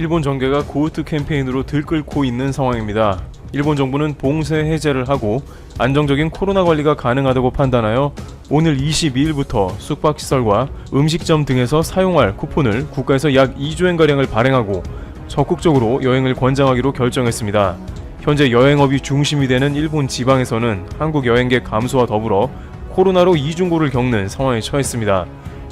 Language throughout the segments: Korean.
일본 정계가 고우트 캠페인으로 들끓고 있는 상황입니다. 일본 정부는 봉쇄 해제를 하고 안정적인 코로나 관리가 가능하다고 판단하여 오늘 22일부터 숙박시설과 음식점 등에서 사용할 쿠폰을 국가에서 약 2조엔 가량을 발행하고 적극적으로 여행을 권장하기로 결정했습니다. 현재 여행업이 중심이 되는 일본 지방에서는 한국 여행객 감소와 더불어 코로나로 이중고를 겪는 상황에 처했습니다.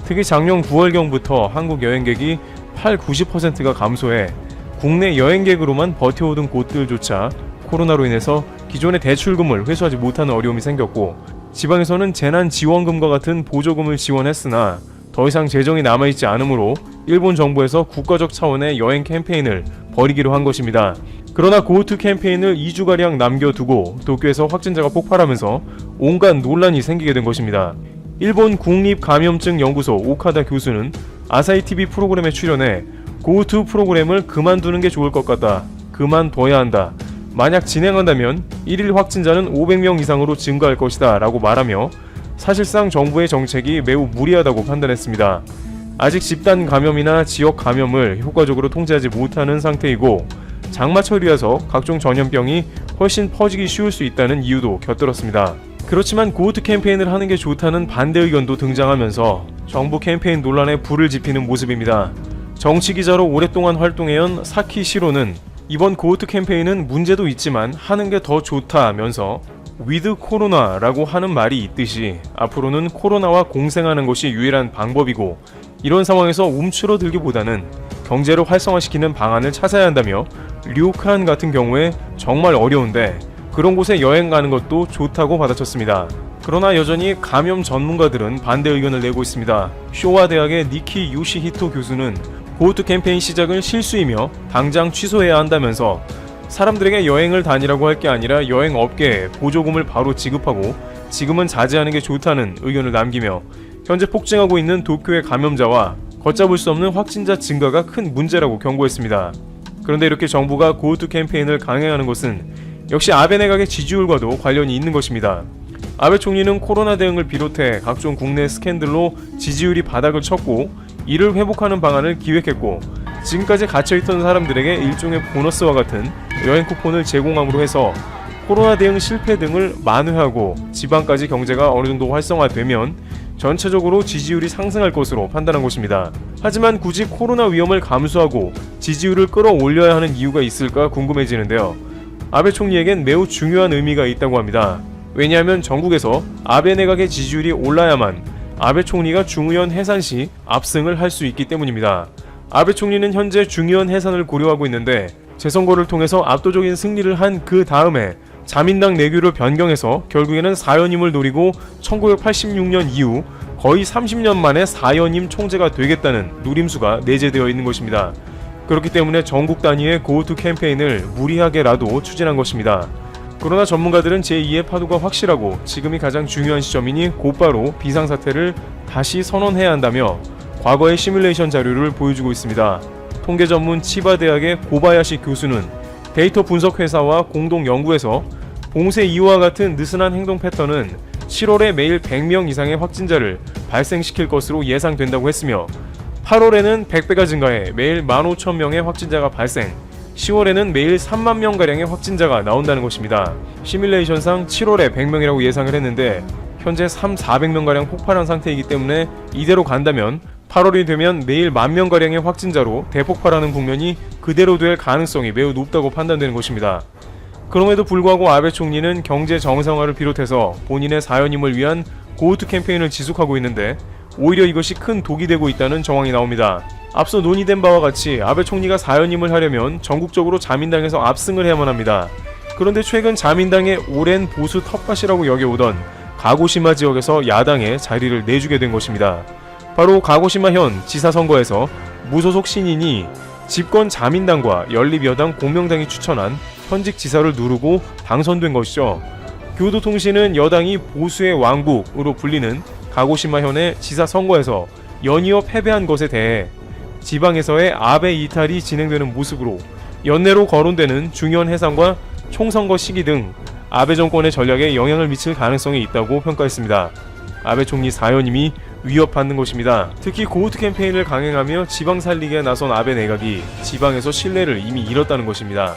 특히 작년 9월경부터 한국 여행객이 8, 90%가 감소해 국내 여행객으로만 버텨오던 곳들조차 코로나로 인해서 기존의 대출금을 회수하지 못하는 어려움이 생겼고 지방에서는 재난지원금과 같은 보조금을 지원했으나 더 이상 재정이 남아있지 않으므로 일본 정부에서 국가적 차원의 여행 캠페인을 벌이기로 한 것입니다. 그러나 고우트 캠페인을 2주가량 남겨두고 도쿄에서 확진자가 폭발하면서 온갖 논란이 생기게 된 것입니다. 일본 국립감염증연구소 오카다 교수는 아사히 TV 프로그램에 출연해 고우트 프로그램을 그만두는 게 좋을 것 같다. 그만둬야 한다. 만약 진행한다면 1일 확진자는 500명 이상으로 증가할 것이다 라고 말하며 사실상 정부의 정책이 매우 무리하다고 판단했습니다. 아직 집단 감염이나 지역 감염을 효과적으로 통제하지 못하는 상태이고 장마철이라서 각종 전염병이 훨씬 퍼지기 쉬울 수 있다는 이유도 곁들었습니다. 그렇지만 고우트 캠페인을 하는 게 좋다는 반대 의견도 등장하면서 정부 캠페인 논란에 불을 지피는 모습입니다. 정치 기자로 오랫동안 활동해온 사키 시로는 이번 고우트 캠페인은 문제도 있지만 하는 게 더 좋다면서 위드 코로나라고 하는 말이 있듯이 앞으로는 코로나와 공생하는 것이 유일한 방법이고 이런 상황에서 움츠러들기보다는 경제를 활성화시키는 방안을 찾아야 한다며 류칸 같은 경우에 정말 어려운데 그런 곳에 여행 가는 것도 좋다고 받아쳤습니다. 그러나 여전히 감염 전문가들은 반대 의견을 내고 있습니다. 쇼와 대학의 니키 요시히토 교수는 고우트 캠페인 시작은 실수이며 당장 취소해야 한다면서 사람들에게 여행을 다니라고 할 게 아니라 여행 업계에 보조금을 바로 지급하고 지금은 자제하는 게 좋다는 의견을 남기며 현재 폭증하고 있는 도쿄의 감염자와 걷잡을 수 없는 확진자 증가가 큰 문제라고 경고했습니다. 그런데 이렇게 정부가 고우트 캠페인을 강행하는 것은 역시 아베 내각의 지지율과도 관련이 있는 것입니다. 아베 총리는 코로나 대응을 비롯해 각종 국내 스캔들로 지지율이 바닥을 쳤고 이를 회복하는 방안을 기획했고 지금까지 갇혀있던 사람들에게 일종의 보너스와 같은 여행 쿠폰을 제공함으로 해서 코로나 대응 실패 등을 만회하고 지방까지 경제가 어느 정도 활성화되면 전체적으로 지지율이 상승할 것으로 판단한 것입니다. 하지만 굳이 코로나 위험을 감수하고 지지율을 끌어올려야 하는 이유가 있을까 궁금해지는데요. 아베 총리에겐 매우 중요한 의미가 있다고 합니다. 왜냐하면 전국에서 아베 내각의 지지율이 올라야만 아베 총리가 중의원 해산 시 압승을 할 수 있기 때문입니다. 아베 총리는 현재 중의원 해산을 고려하고 있는데 재선거를 통해서 압도적인 승리를 한 그 다음에 자민당 내규를 변경해서 결국에는 4연임을 노리고 1986년 이후 거의 30년 만에 4연임 총재가 되겠다는 누림수가 내재되어 있는 것입니다. 그렇기 때문에 전국 단위의 고우투 캠페인을 무리하게라도 추진한 것입니다. 그러나 전문가들은 제2의 파도가 확실하고 지금이 가장 중요한 시점이니 곧바로 비상사태를 다시 선언해야 한다며 과거의 시뮬레이션 자료를 보여주고 있습니다. 통계 전문 치바대학의 고바야시 교수는 데이터 분석 회사와 공동 연구에서 봉쇄 이후와 같은 느슨한 행동 패턴은 7월에 매일 100명 이상의 확진자를 발생시킬 것으로 예상된다고 했으며 8월에는 100배가 증가해 매일 15,000명의 확진자가 발생, 10월에는 매일 3만 명가량의 확진자가 나온다는 것입니다. 시뮬레이션상 7월에 100명이라고 예상을 했는데 현재 3, 400명가량 폭발한 상태이기 때문에 이대로 간다면 8월이 되면 매일 만 명가량의 확진자로 대폭발하는 국면이 그대로 될 가능성이 매우 높다고 판단되는 것입니다. 그럼에도 불구하고 아베 총리는 경제 정상화를 비롯해서 본인의 사연임을 위한 고우트 캠페인을 지속하고 있는데 오히려 이것이 큰 독이 되고 있다는 정황이 나옵니다. 앞서 논의된 바와 같이 아베 총리가 사연임을 하려면 전국적으로 자민당에서 압승을 해야만 합니다. 그런데 최근 자민당의 오랜 보수 텃밭이라고 여겨오던 가고시마 지역에서 야당에 자리를 내주게 된 것입니다. 바로 가고시마현 지사 선거에서 무소속 신인이 집권 자민당과 연립여당 공명당이 추천한 현직 지사를 누르고 당선된 것이죠. 교도통신은 여당이 보수의 왕국으로 불리는 가고시마 현의 지사 선거에서 연이어 패배한 것에 대해 지방에서의 아베 이탈이 진행되는 모습으로 연내로 거론되는 중요한 해상과 총선거 시기 등 아베 정권의 전략에 영향을 미칠 가능성이 있다고 평가했습니다. 아베 총리 사연임이 위협받는 것입니다. 특히 고우트 캠페인을 강행하며 지방 살리기에 나선 아베 내각이 지방에서 신뢰를 이미 잃었다는 것입니다.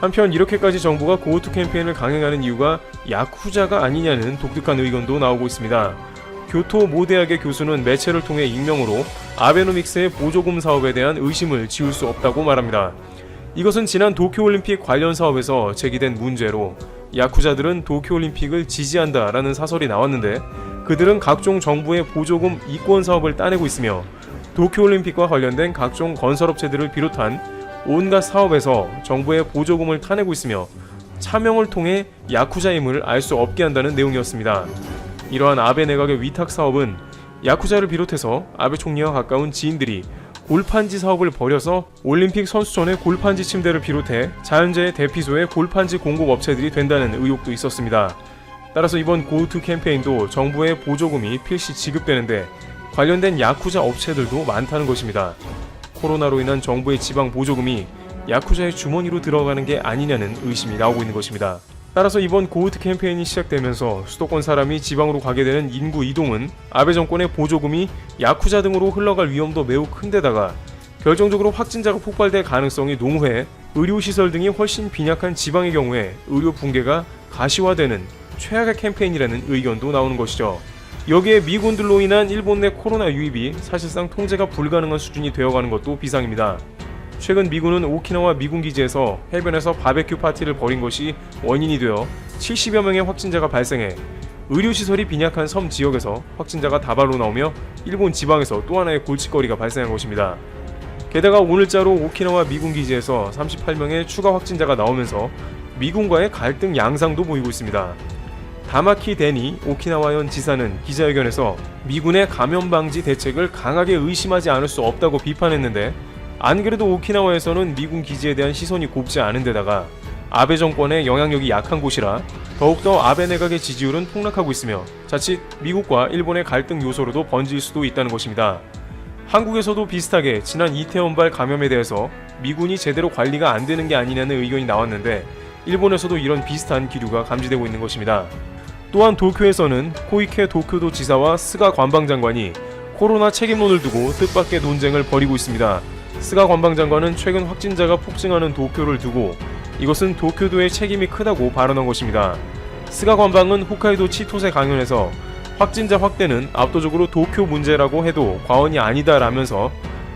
한편 이렇게까지 정부가 고우트 캠페인을 강행하는 이유가 야쿠자가 아니냐는 독특한 의견도 나오고 있습니다. 교토 모 대학의 교수는 매체를 통해 익명으로 아베노믹스의 보조금 사업에 대한 의심을 지울 수 없다고 말합니다. 이것은 지난 도쿄올림픽 관련 사업에서 제기된 문제로 야쿠자들은 도쿄올림픽을 지지한다라는 사설이 나왔는데 그들은 각종 정부의 보조금 이권 사업을 따내고 있으며 도쿄올림픽과 관련된 각종 건설업체들을 비롯한 온갖 사업에서 정부의 보조금을 타내고 있으며 차명을 통해 야쿠자임을 알 수 없게 한다는 내용이었습니다. 이러한 아베 내각의 위탁 사업은 야쿠자를 비롯해서 아베 총리와 가까운 지인들이 골판지 사업을 벌여서 올림픽 선수촌의 골판지 침대를 비롯해 자연재해 대피소의 골판지 공급 업체들이 된다는 의혹도 있었습니다. 따라서 이번 고우투 캠페인도 정부의 보조금이 필시 지급되는데 관련된 야쿠자 업체들도 많다는 것입니다. 코로나로 인한 정부의 지방 보조금이 야쿠자의 주머니로 들어가는 게 아니냐는 의심이 나오고 있는 것입니다. 따라서 이번 고우트 캠페인이 시작되면서 수도권 사람이 지방으로 가게 되는 인구 이동은 아베 정권의 보조금이 야쿠자 등으로 흘러갈 위험도 매우 큰데다가 결정적으로 확진자가 폭발될 가능성이 농후해 의료시설 등이 훨씬 빈약한 지방의 경우에 의료 붕괴가 가시화되는 최악의 캠페인이라는 의견도 나오는 것이죠. 여기에 미군들로 인한 일본 내 코로나 유입이 사실상 통제가 불가능한 수준이 되어가는 것도 비상입니다. 최근 미군은 오키나와 미군 기지에서 해변에서 바베큐 파티를 벌인 것이 원인이 되어 70여 명의 확진자가 발생해 의료시설이 빈약한 섬 지역에서 확진자가 다발로 나오며 일본 지방에서 또 하나의 골칫거리가 발생한 것입니다. 게다가 오늘자로 오키나와 미군 기지에서 38명의 추가 확진자가 나오면서 미군과의 갈등 양상도 보이고 있습니다. 다마키 데니 오키나와현 지사는 기자회견에서 미군의 감염 방지 대책을 강하게 의심하지 않을 수 없다고 비판했는데 안 그래도 오키나와에서는 미군 기지에 대한 시선이 곱지 않은 데다가 아베 정권의 영향력이 약한 곳이라 더욱더 아베 내각의 지지율은 폭락하고 있으며 자칫 미국과 일본의 갈등 요소로도 번질 수도 있다는 것입니다. 한국에서도 비슷하게 지난 이태원발 감염에 대해서 미군이 제대로 관리가 안 되는 게 아니냐는 의견이 나왔는데 일본에서도 이런 비슷한 기류가 감지되고 있는 것입니다. 또한 도쿄에서는 코이케 도쿄도 지사와 스가 관방장관이 코로나 책임론을 두고 뜻밖의 논쟁을 벌이고 있습니다. 스가 관방장관은 최근 확진자가 폭증하는 도쿄를 두고 이것은 도쿄도의 책임이 크다고 발언한 것입니다. 스가 관방은 홋카이도 치토세 강연에서 확진자 확대는 압도적으로 도쿄 문제라고 해도 과언이 아니다 라면서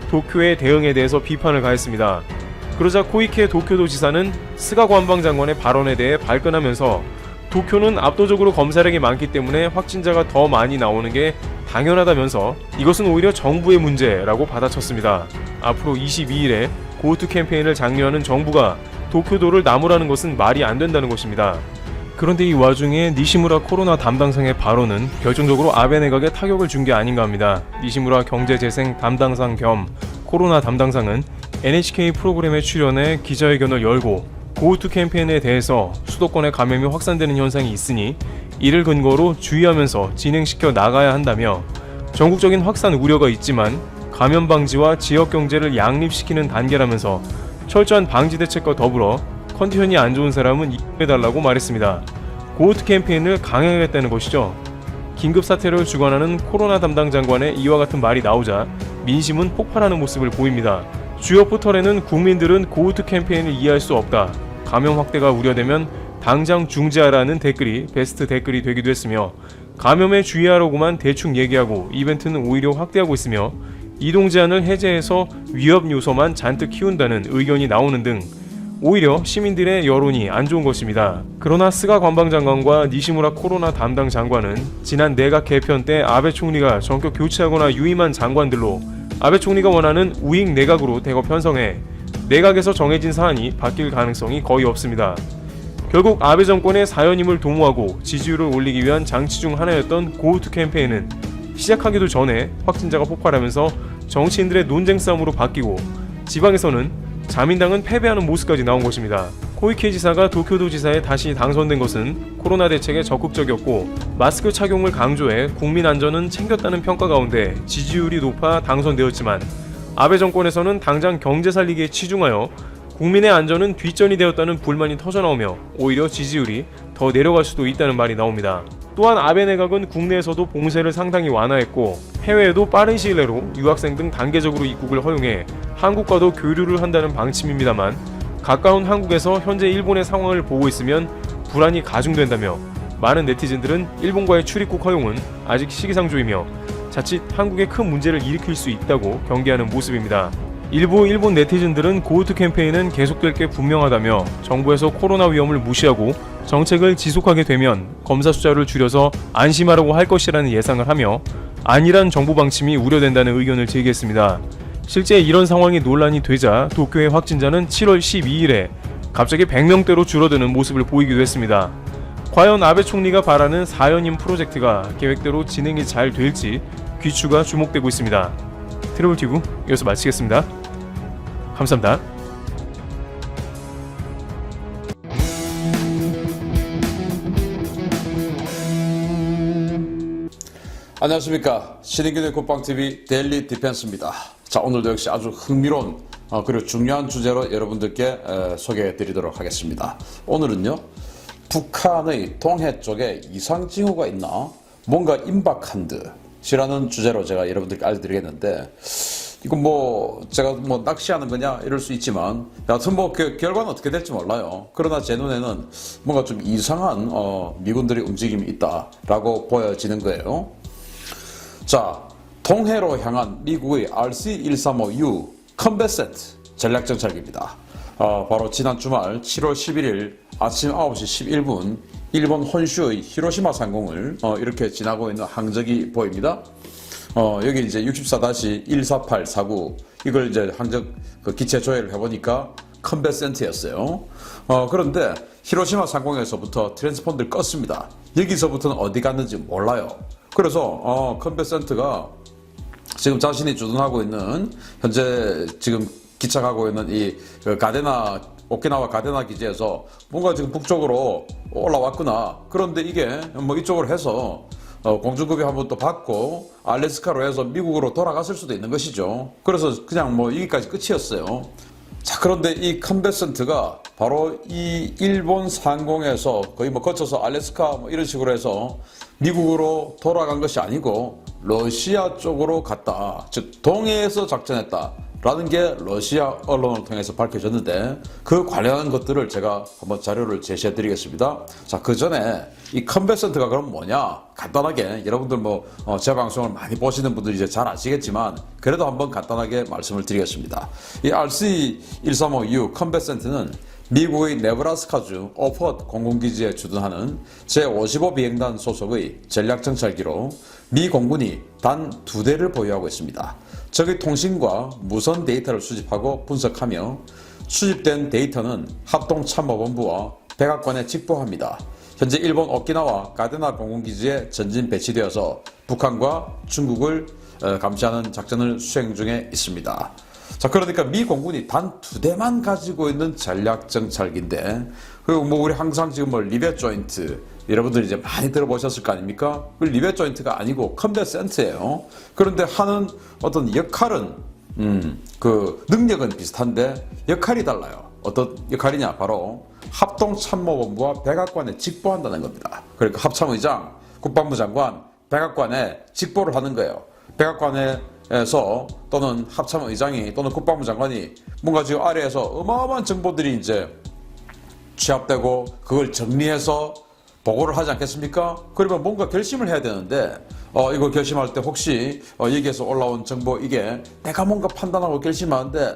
도쿄의 대응에 대해서 비판을 가했습니다. 그러자 코이케 도쿄도 지사는 스가 관방장관의 발언에 대해 발끈하면서 도쿄는 압도적으로 검사량이 많기 때문에 확진자가 더 많이 나오는 게 당연하다면서 이것은 오히려 정부의 문제라고 받아쳤습니다. 앞으로 22일에 고우투 캠페인을 장려하는 정부가 도쿄도를 나무라는 것은 말이 안 된다는 것입니다. 그런데 이 와중에 니시무라 코로나 담당상의 발언은 결정적으로 아베 내각에 타격을 준 게 아닌가 합니다. 니시무라 경제재생 담당상 겸 코로나 담당상은 NHK 프로그램에 출연해 기자회견을 열고 고우투 캠페인에 대해서 수도권에 감염이 확산되는 현상이 있으니 이를 근거로 주의하면서 진행시켜 나가야 한다며 전국적인 확산 우려가 있지만 감염 방지와 지역 경제를 양립시키는 단계라면서 철저한 방지 대책과 더불어 컨디션이 안 좋은 사람은 입해달라고 말했습니다. 고우트 캠페인을 강행하겠다는 것이죠. 긴급 사태를 주관하는 코로나 담당 장관의 이와 같은 말이 나오자 민심은 폭발하는 모습을 보입니다. 주요 포털에는 국민들은 고우트 캠페인을 이해할 수 없다. 감염 확대가 우려되면 당장 중지하라는 댓글이 베스트 댓글이 되기도 했으며 감염에 주의하라고만 대충 얘기하고 이벤트는 오히려 확대하고 있으며 이동 제한을 해제해서 위협 요소만 잔뜩 키운다는 의견이 나오는 등 오히려 시민들의 여론이 안 좋은 것입니다. 그러나 스가 관방장관과 니시무라 코로나 담당 장관은 지난 내각 개편 때 아베 총리가 전격 교체하거나 유임한 장관들로 아베 총리가 원하는 우익 내각으로 대거 편성해 내각에서 정해진 사안이 바뀔 가능성이 거의 없습니다. 결국 아베 정권의 사연임을 도모하고 지지율을 올리기 위한 장치 중 하나였던 고우투 캠페인은 시작하기도 전에 확진자가 폭발하면서 정치인들의 논쟁 싸움으로 바뀌고 지방에서는 자민당은 패배하는 모습까지 나온 것입니다. 코이케 지사가 도쿄도 지사에 다시 당선된 것은 코로나 대책에 적극적이었고 마스크 착용을 강조해 국민 안전은 챙겼다는 평가 가운데 지지율이 높아 당선되었지만 아베 정권에서는 당장 경제 살리기에 치중하여 국민의 안전은 뒷전이 되었다는 불만이 터져나오며 오히려 지지율이 더 내려갈 수도 있다는 말이 나옵니다. 또한 아베 내각은 국내에서도 봉쇄를 상당히 완화했고 해외에도 빠른 시일 내로 유학생 등 단계적으로 입국을 허용해 한국과도 교류를 한다는 방침입니다만 가까운 한국에서 현재 일본의 상황을 보고 있으면 불안이 가중된다며 많은 네티즌들은 일본과의 출입국 허용은 아직 시기상조이며 자칫 한국에 큰 문제를 일으킬 수 있다고 경계하는 모습입니다. 일부 일본 네티즌들은 고우트 캠페인은 계속될 게 분명하다며 정부에서 코로나 위험을 무시하고 정책을 지속하게 되면 검사 숫자를 줄여서 안심하라고 할 것이라는 예상을 하며 안일한 정부 방침이 우려된다는 의견을 제기했습니다. 실제 이런 상황이 논란이 되자 도쿄의 확진자는 7월 12일에 갑자기 100명대로 줄어드는 모습을 보이기도 했습니다. 과연 아베 총리가 바라는 4연임 프로젝트가 계획대로 진행이 잘 될지 귀추가 주목되고 있습니다. 트래블 튜브 여기서 마치겠습니다. 감사합니다. 안녕하십니까 신인균의 국방TV 데일리 디펜스입니다 자 오늘도 역시 아주 흥미로운 어, 그리고 중요한 주제로 여러분들께 에, 소개해 드리도록 하겠습니다 오늘은요 북한의 동해 쪽에 이상 징후가 있나 뭔가 임박한 듯이라는 주제로 제가 여러분들께 알려드리겠는데 이건 뭐 제가 뭐 낚시하는 거냐 이럴 수 있지만 여하튼 뭐 그 결과는 어떻게 될지 몰라요. 그러나 제 눈에는 뭔가 좀 이상한 어, 미군들의 움직임이 있다라고 보여지는 거예요. 자, 동해로 향한 미국의 RC-135U 컴뱃센트 전략정찰기입니다. 어, 바로 지난 주말 7월 11일 아침 9시 11분 일본 혼슈의 히로시마 상공을 어, 이렇게 지나고 있는 항적이 보입니다. 어, 여기 이제 64-14849 이걸 이제 항적 그 기체 조회를 해보니까 컴뱃센트였어요. 어, 그런데 히로시마 상공에서부터 트랜스폰드를 껐습니다. 여기서부터는 어디 갔는지 몰라요. 그래서 어, 컴뱃센트가 지금 자신이 주둔하고 있는 현재 지금 기착하고 있는 이그 가데나 오키나와 가데나 기지에서 뭔가 지금 북쪽으로 올라왔구나. 그런데 이게 뭐 이쪽으로 해서 어, 공중급이 한번 또 받고 알래스카로 해서 미국으로 돌아갔을 수도 있는 것이죠. 그래서 그냥 뭐 여기까지 끝이었어요. 자 그런데 이 컴뱃센트가 바로 이 일본 상공에서 거의 뭐 거쳐서 알래스카 뭐 이런 식으로 해서 미국으로 돌아간 것이 아니고 러시아 쪽으로 갔다. 즉 동해에서 작전했다. 라는 게 러시아 언론을 통해서 밝혀졌는데 그 관련한 것들을 제가 한번 자료를 제시해 드리겠습니다. 자, 그 전에 이 컨베센트가 그럼 뭐냐? 간단하게 여러분들 뭐 제 방송을 많이 보시는 분들이 이제 잘 아시겠지만 그래도 한번 간단하게 말씀을 드리겠습니다. 이 RC-135U 컨베센트는 미국의 네브라스카주 오퍼트 공군기지에 주둔하는 제55 비행단 소속의 전략정찰기로 미 공군이 단 두 대를 보유하고 있습니다. 적의 통신과 무선 데이터를 수집하고 분석하며 수집된 데이터는 합동참모본부와 백악관에 직보합니다. 현재 일본 오키나와 가데나 공군기지에 전진 배치되어서 북한과 중국을 어, 감시하는 작전을 수행 중에 있습니다. 자, 그러니까 미 공군이 단 두 대만 가지고 있는 전략 정찰기인데, 그리고 뭐 우리 항상 지금 뭐 리벳 조인트, 여러분들이 이제 많이 들어보셨을 거 아닙니까? 그 리벳 조인트가 아니고 컴뱃 센트예요. 그런데 하는 어떤 역할은, 음, 그 능력은 비슷한데 역할이 달라요. 어떤 역할이냐? 바로 합동참모본부와 백악관에 직보한다는 겁니다. 그러니까 합참의장, 국방부 장관, 백악관에 직보를 하는 거예요. 백악관에 서 또는 합참 의장이 또는 국방부 장관이 뭔가 지금 아래에서 어마어마한 정보들이 이제 취합되고 그걸 정리해서 보고를 하지 않겠습니까? 그러면 뭔가 결심을 해야 되는데 어 이거 결심할 때 혹시 어 여기에서 올라온 정보 이게 내가 뭔가 판단하고 결심하는데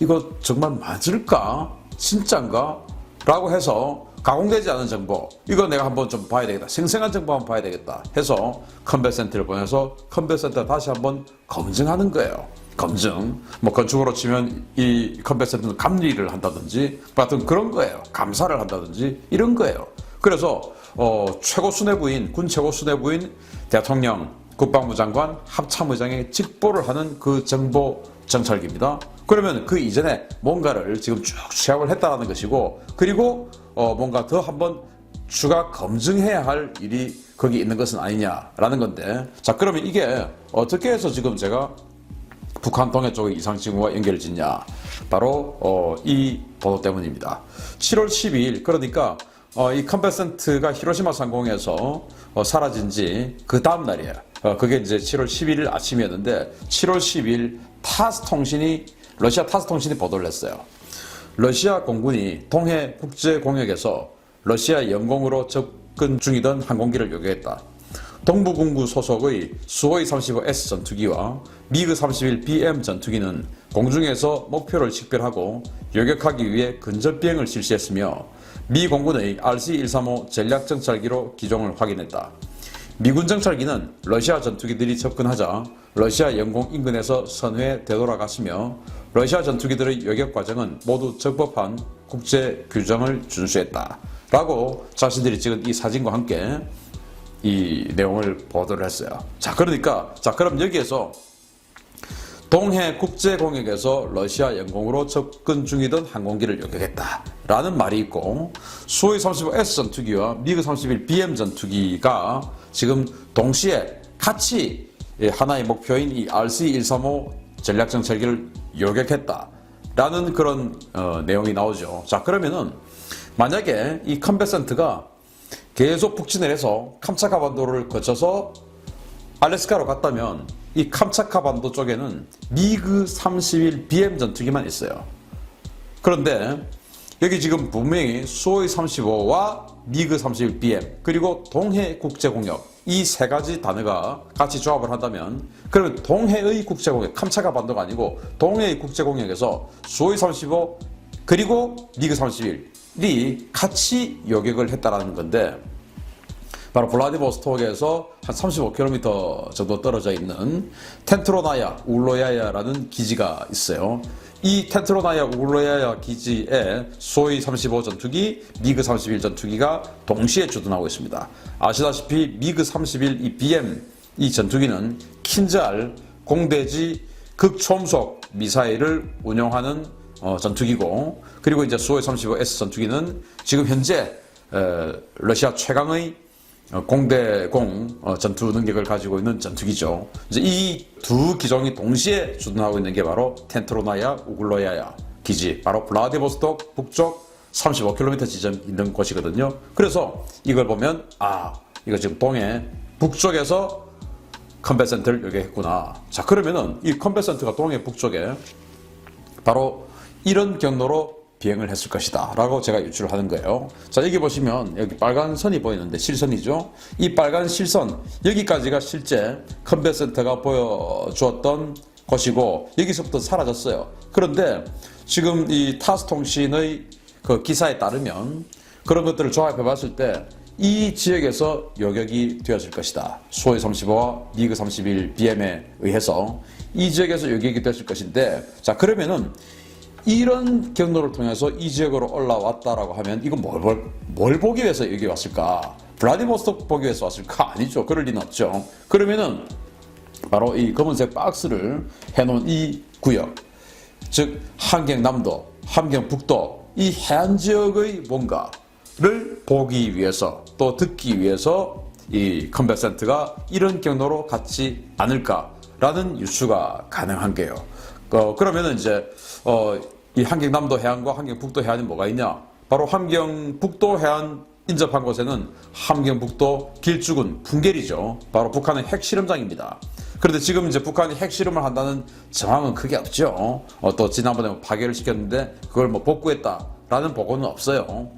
이거 정말 맞을까? 진짠가? 라고 해서 가공되지 않은 정보 이거 내가 한번 좀 봐야 되겠다. 생생한 정보 한번 봐야 되겠다. 해서 컨베센트를 보내서 컨베센터 다시 한번 검증하는 거예요. 검증. 뭐 건축으로 치면 이 컨베센트는 감리를 한다든지 뭐 하여튼 그런 거예요. 감사를 한다든지 이런 거예요. 그래서 어, 최고 수뇌부인 군 최고 수뇌부인 대통령 국방부 장관 합참의장에 직보를 하는 그 정보 정찰기입니다. 그러면 그 이전에 뭔가를 지금 쭉 취합을 했다는 것이고 그리고 어 뭔가 더 한번 추가 검증해야 할 일이 거기 있는 것은 아니냐라는 건데 자 그러면 이게 어떻게 해서 지금 제가 북한 동해 쪽의 이상 징후와 연결을 짓냐 바로 어, 이 보도 때문입니다. 7월 12일 그러니까 어, 이 컴패센트가 히로시마 상공에서 어, 사라진 지 그 다음 날이에요. 어, 그게 이제 7월 11일 아침이었는데 7월 10일 타스 통신이 러시아 타스 통신이 보도를 했어요. 러시아 공군이 동해 국제 공역에서 러시아 영공으로 접근 중이던 항공기를 요격했다. 동부공구 소속의 수호이 35S 전투기와 미그 31BM 전투기는 공중에서 목표를 식별하고 요격하기 위해 근접 비행을 실시했으며 미 공군의 RC-135 전략 정찰기로 기종을 확인했다. 미군 정찰기는 러시아 전투기들이 접근하자 러시아 영공 인근에서 선회에 되돌아갔으며 러시아 전투기들의 요격 과정은 모두 적법한 국제 규정을 준수했다. 라고 자신들이 찍은 이 사진과 함께 이 내용을 보도를 했어요. 자, 그러니까, 자, 그럼 여기에서 동해 국제 공역에서 러시아 영공으로 접근 중이던 항공기를 요격했다. 라는 말이 있고, 수호이 35S 전투기와 미그 31BM 전투기가 지금 동시에 같이 하나의 목표인 이 RC-135 전략정찰기를 요격했다. 라는 그런 어, 내용이 나오죠. 자, 그러면은 만약에 이 컴베센트가 계속 북진을 해서 캄차카 반도를 거쳐서 알래스카로 갔다면 이 캄차카 반도 쪽에는 미그 31 BM 전투기만 있어요. 그런데 여기 지금 분명히 수호이 35와 미그 31 BM 그리고 동해 국제공역 이 세 가지 단어가 같이 조합을 한다면 그러면 동해의 국제공역 캄차카 반도가 아니고 동해의 국제공역에서 수호이 35 그리고 미그 31이 같이 요격을 했다라는 건데 바로 블라디보스톡에서 한 35km 정도 떨어져 있는 텐트로나야 울로야야라는 기지가 있어요. 이 텐트로나야 울로야야 기지에 소위 35 전투기, 미그 31 전투기가 동시에 주둔하고 있습니다. 아시다시피 미그 31 이 BM 이 전투기는 킨잘 공대지 극초음속 미사일을 운용하는 어, 전투기고 그리고 이제 수호의 35S 전투기는 지금 현재 에, 러시아 최강의 어, 공대공 어, 전투 능력을 가지고 있는 전투기죠. 이제 이 두 기종이 동시에 주둔하고 있는 게 바로 텐트로나야 우글로야야 기지, 바로 블라디보스톡 북쪽 35km 지점 있는 곳이거든요. 그래서 이걸 보면 아 이거 지금 동해 북쪽에서 컴뱃 센터를 요격했구나. 자 그러면은 이 컴뱃 센터가 동해 북쪽에 바로 이런 경로로 비행을 했을 것이다. 라고 제가 유추를 하는 거예요. 자 여기 보시면 여기 빨간 선이 보이는데 실선이죠. 이 빨간 실선 여기까지가 실제 컨벤 센터가 보여주었던 곳이고 여기서부터 사라졌어요. 그런데 지금 이 타스 통신의 그 기사에 따르면 그런 것들을 조합해 봤을 때 이 지역에서 요격이 되었을 것이다. 소위 35와 미그 31 BM에 의해서 이 지역에서 요격이 됐을 것인데 자 그러면은 이런 경로를 통해서 이 지역으로 올라왔다라고 하면 이건 뭘, 뭘, 뭘 보기 위해서 여기 왔을까? 블라디보스톡 보기 위해서 왔을까? 아니죠. 그럴 리는 없죠. 그러면은 바로 이 검은색 박스를 해놓은 이 구역, 즉 함경남도, 함경북도 이 해안 지역의 뭔가를 보기 위해서 또 듣기 위해서 이 컨베센트가 이런 경로로 갔지 않을까라는 유추가 가능한 게요. 어, 그러면은 이제 어, 이 함경남도 해안과 함경북도 해안이 뭐가 있냐? 바로 함경북도 해안 인접한 곳에는 함경북도 길쭉은 풍계리죠. 바로 북한의 핵실험장입니다. 그런데 지금 이제 북한이 핵실험을 한다는 정황은 크게 없죠. 어, 또 지난번에 뭐 파괴를 시켰는데 그걸 뭐 복구했다라는 보고는 없어요.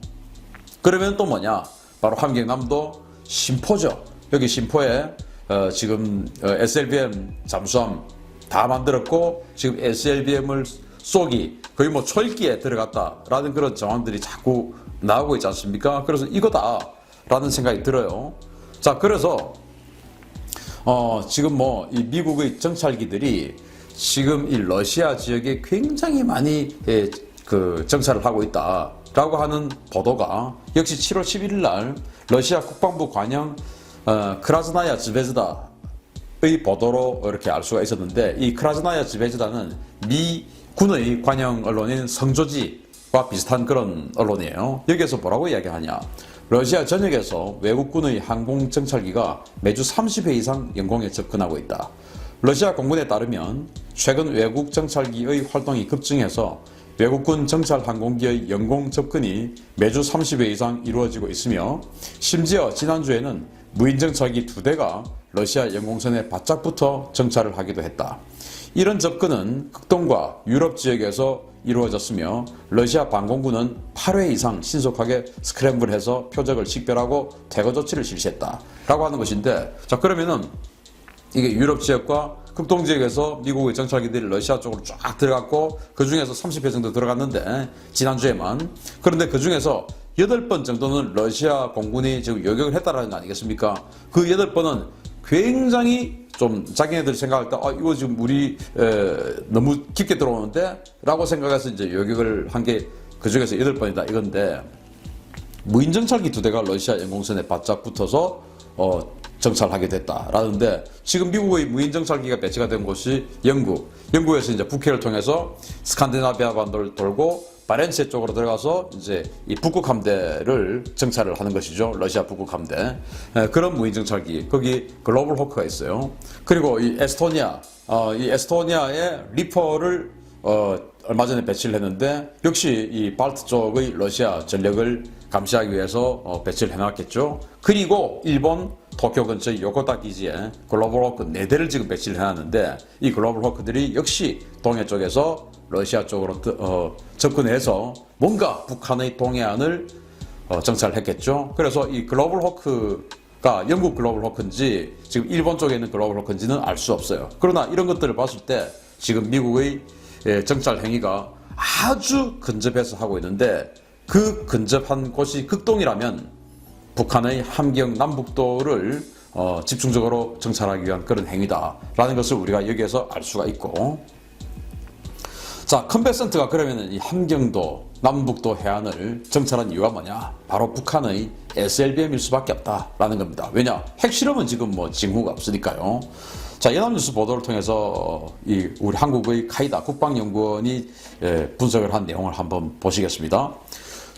그러면 또 뭐냐? 바로 함경남도 심포죠. 여기 심포에 어, 지금 어, SLBM 잠수함 다 만들었고 지금 SLBM을 쏘기 거의 뭐 철기에 들어갔다라는 그런 정황들이 자꾸 나오고 있지 않습니까? 그래서 이거다라는 생각이 들어요. 자, 그래서 어, 지금 뭐 이 미국의 정찰기들이 지금 이 러시아 지역에 굉장히 많이 예, 그 정찰을 하고 있다라고 하는 보도가 역시 7월 11일 날 러시아 국방부 관영 어, 크라즈나야 즈베즈다의 보도로 이렇게 알 수가 있었는데 이 크라즈나야 즈베즈다는 미 군의 관영 언론인 성조지와 비슷한 그런 언론이에요. 여기에서 뭐라고 이야기하냐? 러시아 전역에서 외국군의 항공 정찰기가 매주 30회 이상 영공에 접근하고 있다. 러시아 공군에 따르면 최근 외국 정찰기의 활동이 급증해서 외국군 정찰 항공기의 영공 접근이 매주 30회 이상 이루어지고 있으며 심지어 지난주에는 무인 정찰기 두 대가 러시아 영공선에 바짝 붙어 정찰을 하기도 했다. 이런 접근은 극동과 유럽 지역에서 이루어졌으며 러시아 방공군은 8회 이상 신속하게 스크램블해서 표적을 식별하고 퇴거 조치를 실시했다 라고 하는 것인데 자 그러면은 이게 유럽 지역과 극동 지역에서 미국의 정찰기들이 러시아 쪽으로 쫙 들어갔고 그 중에서 30회 정도 들어갔는데 지난주에만 그런데 그 중에서 8번 정도는 러시아 공군이 지금 요격을 했다라는 거 아니겠습니까? 그 8번은 굉장히 좀 자기네들 생각할 때 아, 이거 지금 우리 에, 너무 깊게 들어오는데 라고 생각해서 이제 요격을 한 게 그 중에서 8번이다 이건데 무인 정찰기 두 대가 러시아 영공선에 바짝 붙어서 어, 정찰하게 됐다라는데 지금 미국의 무인 정찰기가 배치가 된 곳이 영국. 영국에서 이제 북해를 통해서 스칸디나비아 반도를 돌고 바렌체 쪽으로 들어가서 이제 이 북극 함대를 정찰을 하는 것이죠. 러시아 북극 함대. 에, 그런 무인 정찰기. 거기 글로벌 호크가 있어요. 그리고 이 에스토니아. 어, 이 에스토니아의 리퍼를 어, 얼마 전에 배치를 했는데 역시 이 발트 쪽의 러시아 전력을 감시하기 위해서 어, 배치를 해놨겠죠. 그리고 일본 도쿄 근처 요코타 기지에 글로벌 호크 4대를 지금 배치를 해놨는데 이 글로벌 호크들이 역시 동해 쪽에서 러시아 쪽으로 뜨- 어, 접근해서 뭔가 북한의 동해안을 어, 정찰을 했겠죠. 그래서 이 글로벌 호크가 영국 글로벌 호크인지 지금 일본 쪽에 있는 글로벌 호크인지는 알 수 없어요. 그러나 이런 것들을 봤을 때 지금 미국의 예, 정찰 행위가 아주 근접해서 하고 있는데 그 근접한 곳이 극동이라면 북한의 함경 남북도를 어, 집중적으로 정찰하기 위한 그런 행위다라는 것을 우리가 여기에서 알 수가 있고 자, 컨베센트가 그러면 이 함경도, 남북도 해안을 정찰한 이유가 뭐냐? 바로 북한의 SLBM일 수밖에 없다라는 겁니다. 왜냐? 핵실험은 지금 뭐 징후가 없으니까요. 자, 연합뉴스 보도를 통해서 이 우리 한국의 카이다 국방연구원이 예, 분석을 한 내용을 한번 보시겠습니다.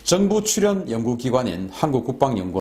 정부 출연 연구기관인 한국국방연구원